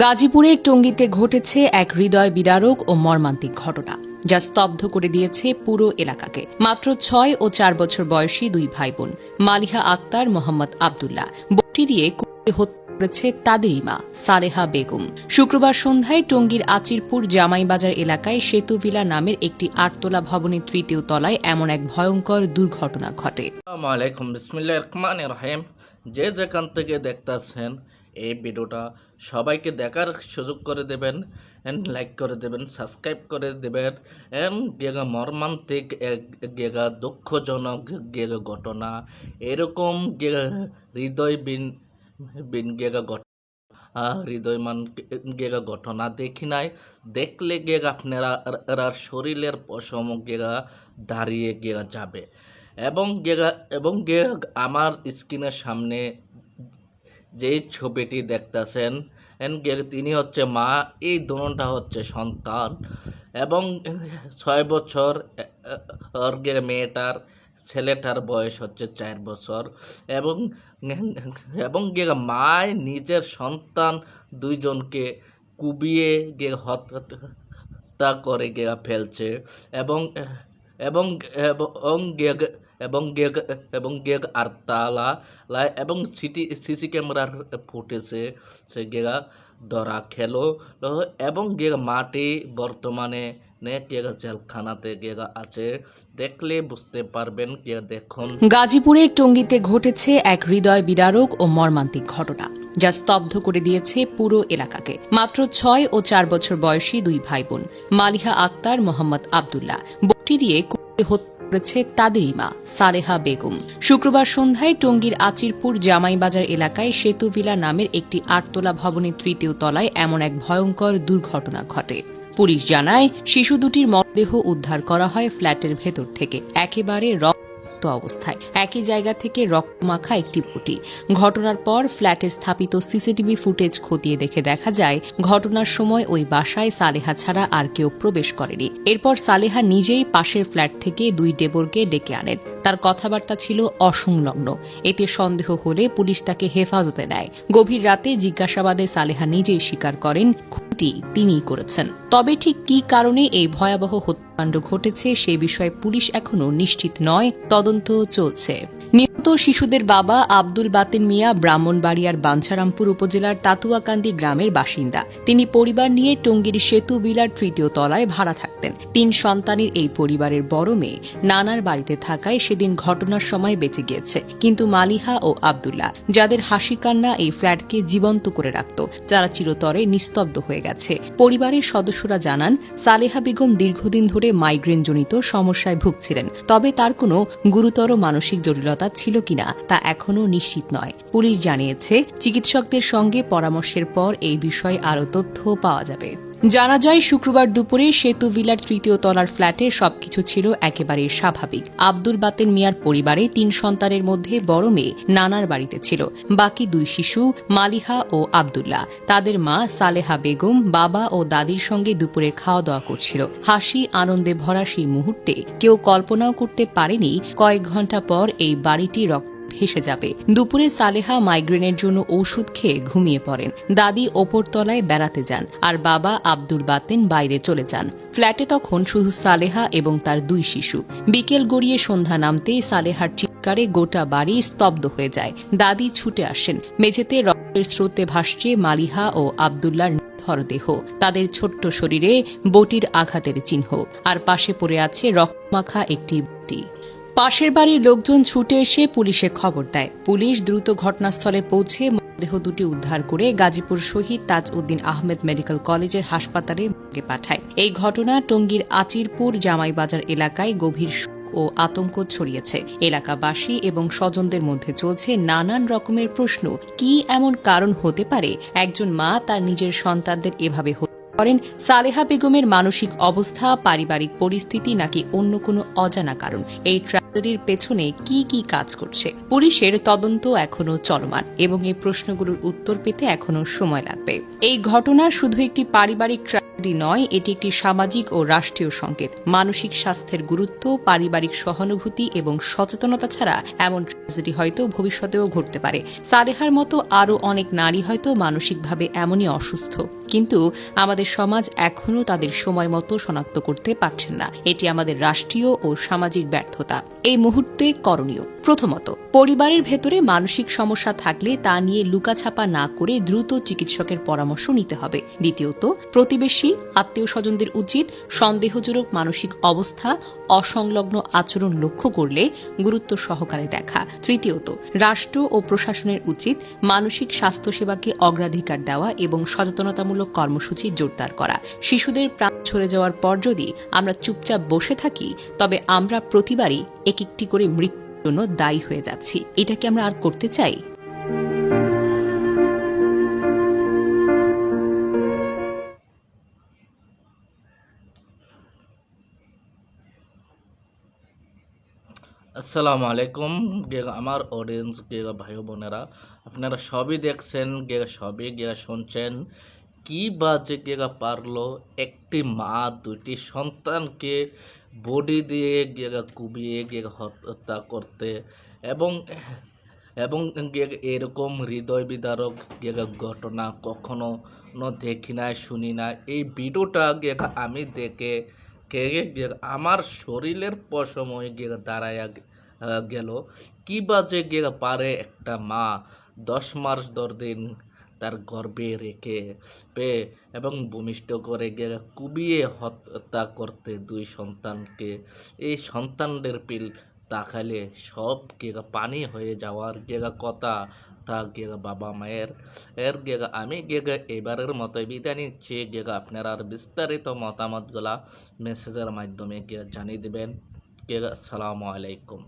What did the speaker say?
গাজীপুরের টঙ্গীতে ঘটেছে এক হৃদয় বিদারক ও মর্মান্তিক ঘটনা, যা স্তব্ধ করে দিয়েছে পুরো এলাকাকে। মাত্র ছয় ও চার বছর বয়সী দুই ভাই বোন মালিহা আক্তার, মোহাম্মদ আবদুল্লাহ। বটি দিয়ে হত্যা করেছে তাদেরই মা, সালেহা বেগম। শুক্রবার সন্ধ্যায় টঙ্গীর আচিরপুর জামাইবাজার এলাকায় সেতুভিলা নামের একটি আটতলা ভবনের তৃতীয় তলায় এমন এক ভয়ঙ্কর দুর্ঘটনা ঘটে। যে যেখান থেকে দেখতেছেন এই ভিডিওটা সবাইকে দেখার সুযোগ করে দেবেন অ্যান্ড লাইক করে দেবেন সাবস্ক্রাইব করে দেবেন অ্যান্ড গেগা মর্মান্তিক, গেগা দুঃখজনক, গেগা ঘটনা, এরকম গেগা হৃদয় বিন বিন গেগা ঘটনা হৃদয়মান গেগা ঘটনা দেখি নাই, দেখলে গেগা আপনারা শরীরের পশম গেগা দাঁড়িয়ে গেগা যাবে, এবং গেগা, এবং গে আমার স্ক্রিনের সামনে যেই ছবিটি দেখতেছেন তিনি হচ্ছে মা, এই দোনটা হচ্ছে সন্তান। এবং ছয় বছর মেয়েটার, ছেলেটার বয়স হচ্ছে চার বছর। এবং এবং গে মায় নিজের সন্তান দুইজনকে কুবিয়ে গে হত্যা করে গে ফেলছে। এবং এবং এবং এবং গেগ এবং গেগ আর তালা এবং সিটি, সিসি ক্যামেরার ফুটেছে সে গেগা ধরা খেলো। এবং গেগা মাটি, বর্তমানে আছে। দেখলে বুঝতে পারবেন দেখুন। গাজীপুরের টঙ্গীতে ঘটেছে এক হৃদয় বিদারক ও মর্মান্তিক ঘটনা, যা স্তব্ধ করে দিয়েছে পুরো এলাকাকে। মাত্র ছয় ও চার বছর বয়সী দুই ভাই বোন মালিহা আক্তার মোহাম্মদ আবদুল্লাহ, বটি দিয়ে হত্যা করেছে তাদেরই মা, সারেহা বেগম। শুক্রবার সন্ধ্যায় টঙ্গীর আচিরপুর জামাইবাজার এলাকায় সেতুভিলা নামের একটি আটতলা ভবনের তৃতীয় তলায় এমন এক ভয়ঙ্কর দুর্ঘটনা ঘটে। পুলিশ জানায়, শিশু দুটির মরদেহ উদ্ধার করা হয় ফ্ল্যাটের ভেতর থেকে। একেবারে রক্ত অবস্থায়। একই জায়গা থেকে রক্তমাখা একটি বটি। ঘটনার পর ফ্ল্যাটে স্থাপিত সিসিটিভি ফুটেজ খতিয়ে দেখে দেখা যায়, ঘটনার সময় ওই বাসায় সালেহা ছাড়া আর কেউ প্রবেশ করেনি। এরপর সালেহা নিজেই পাশের ফ্ল্যাট থেকে দুই ডেবরকে ডেকে আনেন। তার কথাবার্তা ছিল অসংলগ্ন। এতে সন্দেহ হলে পুলিশ তাকে হেফাজতে নেয়। গভীর রাতে জিজ্ঞাসাবাদে সালেহা নিজেই স্বীকার করেন, খুঁটি তিনিই করেছেন। তবে ঠিক কি কারণে এই ভয়াবহ হত্যাকাণ্ড ঘটেছে সেই বিষয়ে পুলিশ এখনও নিশ্চিত নয়। তদন্ত চলছে। নিহত শিশুদের বাবা আব্দুল বাতিন মিয়া ব্রাহ্মণবাড়িয়ার বাঞ্ছারামপুর উপজেলার তাতুয়াকান্দি গ্রামের বাসিন্দা। তিনি পরিবার নিয়ে টঙ্গীর সেতু বিলার তৃতীয় তলায় ভাড়া থাকতেন। তিন সন্তানের এই পরিবারের বড় মেয়ে নানার বাড়িতে থাকায় সেদিন ঘটনার সময় বেঁচে গিয়েছে। কিন্তু মালিহা ও আবদুল্লাহ, যাদের হাসি কান্না এই ফ্ল্যাটকে জীবন্ত করে রাখত, তারা চিরতরে নিস্তব্ধ হয়ে গেছে। পরিবারের সদস্যরা জানান, সালেহা বেগম দীর্ঘদিন ধরে মাইগ্রেনজনিত সমস্যায় ভুগছিলেন। তবে তার কোনো গুরুতর মানসিক জটিলতা ছিল কিনা তা এখনও নিশ্চিত নয়। পুলিশ জানিয়েছে, চিকিৎসকদের সঙ্গে পরামর্শের পর এই বিষয়ে আরও তথ্য পাওয়া যাবে। জানা যায়, শুক্রবার দুপুরে সেতু ভিলার তৃতীয় তলার ফ্ল্যাটে সবকিছু ছিল একেবারে স্বাভাবিক। আব্দুল বাতেন মিয়ার পরিবারে তিন সন্তানের মধ্যে বড় মেয়ে নানার বাড়িতে ছিল। বাকি দুই শিশু, মালিহা ও আবদুল্লাহ। তাদের মা সালেহা বেগম, বাবা ও দাদির সঙ্গে দুপুরের খাওয়া দাওয়া করছিল। হাসি, আনন্দে ভরা সেই মুহূর্তে কেউ কল্পনাও করতে পারেনি কয়েক ঘণ্টা পর এই বাড়িটি রক্ত ভেসে যাবে। দুপুরে সালেহা মাইগ্রেনের জন্য ওষুধ খেয়ে ঘুমিয়ে পড়েন। দাদি ওপরতলায় বেড়াতে যান আর বাবা আব্দুল বাতেন বাইরে চলে যান। ফ্ল্যাটে তখন শুধু সালেহা এবং তার দুই শিশু। বিকেল গড়িয়ে সন্ধ্যা নামতেই সালেহার চিৎকারে গোটা বাড়ি স্তব্ধ হয়ে যায়। দাদি ছুটে আসেন। মেঝেতে রক্তের স্রোতে ভাসছে মালিহা ও আবদুল্লার ধরদেহ তাদের ছোট্ট শরীরে বটির আঘাতের চিহ্ন। আর পাশে পড়ে আছে রক্তমাখা একটি বটি। পাশের বাড়ির লোকজন ছুটে এসে পুলিশে খবর দেয়। পুলিশ দ্রুত ঘটনাস্থলে পৌঁছে মৃতদেহ দুটি উদ্ধার করে গাজীপুর শহীদ তাজ উদ্দিন আহমেদ মেডিকেল কলেজের হাসপাতালে মর্গে পাঠায়। এই ঘটনা টঙ্গীর আচিরপুর জামাইবাজার এলাকায় গভীর ও আতঙ্ক ছড়িয়েছে। এলাকাবাসী এবং স্বজনদের মধ্যে চলছে নানান রকমের প্রশ্ন, কি এমন কারণ হতে পারে? একজন মা তার নিজের সন্তানদের এভাবে করেন, সালেহা বেগমের মানসিক অবস্থা, পারিবারিক পরিস্থিতি নাকি অন্য কোনো অজানা কারণ? এই ট্রা- পেছনে কি কি কাজ করছে? পুলিশের তদন্ত এখনও চলমান এবং এই প্রশ্নগুলোর উত্তর পেতে এখনও সময় লাগবে। এই ঘটনা শুধু একটি পারিবারিক ট্র্যাজেডি নয়, এটি একটি সামাজিক ও রাষ্ট্রীয় সংকেত। মানসিক স্বাস্থ্যের গুরুত্ব, পারিবারিক সহানুভূতি এবং সচেতনতা ছাড়া এমন ট্র্যাজেডি হয়তো ভবিষ্যতেও ঘটতে পারে। সালেহার মতো আরও অনেক নারী হয়তো মানসিকভাবে এমনই অসুস্থ, কিন্তু আমাদের সমাজ এখনও তাদের সময় মতো শনাক্ত করতে পারছেন না। এটি আমাদের রাষ্ট্রীয় ও সামাজিক ব্যর্থতা। এই মুহূর্তে করণীয়। প্রথমত, পরিবারের ভেতরে মানসিক সমস্যা থাকলে তা নিয়ে লুকাছাপা না করে দ্রুত চিকিৎসকের পরামর্শ নিতে হবে। দ্বিতীয়ত, প্রতিবেশী আত্মীয় স্বজনদের উচিত সন্দেহজনক মানসিক অবস্থা, অসংলগ্ন আচরণ লক্ষ্য করলে গুরুত্ব সহকারে দেখা। তৃতীয়ত, রাষ্ট্র ও প্রশাসনের উচিত মানসিক স্বাস্থ্যসেবাকে অগ্রাধিকার দেওয়া এবং সচেতনতামূলক কর্মসূচি জোরদার করা। শিশুদের প্রাণ ছড়ে যাওয়ার পর যদি আমরা চুপচাপ বসে থাকি, তবে আমরা প্রতিবারই এক একটি করে মৃত্যুর জন্য দায়ী হয়ে যাচ্ছি। এটা কি আমরা আর করতে চাই? আসসালামু আলাইকুম গে আমার অডিয়েন্স গে ভাই বোনেরা। আপনারা সবই দেখছেন গে সবই গে শুনছেন। কি বাজে গে পারল? একটি মা, দুইটি সন্তানকে বডি দিয়ে গে কুবিয়ে গে হত্যা করতে এবং এবং এরকম হৃদয় বিদারক ঘটনা কখনো দেখি না শুনি না এই ভিডিওটা আমি দেখে আমার শরীরের পশময় গে দাঁড়ায় গেল। কি বাজে গে পারে একটা মা? দশ মাস দশ দিন তার গর্বে রেখে পে এবং ভূমিষ্ঠ করে গে কুবিয়ে হত্যা করতে দুই সন্তানকে। এই সন্তানদের পিল তাকালে সব গেগা পানি হয়ে যাওয়ার গেগা কথা তা গেগা বাবা মায়ের। এর গেগা আমি গেগা এবারের মতো বিদায় নিচ্ছি। গেগা আপনারা আর বিস্তারিত মতামতগুলা মেসেজের মাধ্যমে গিয়ে জানিয়ে দেবেন। গেগা আসসালামু আলাইকুম।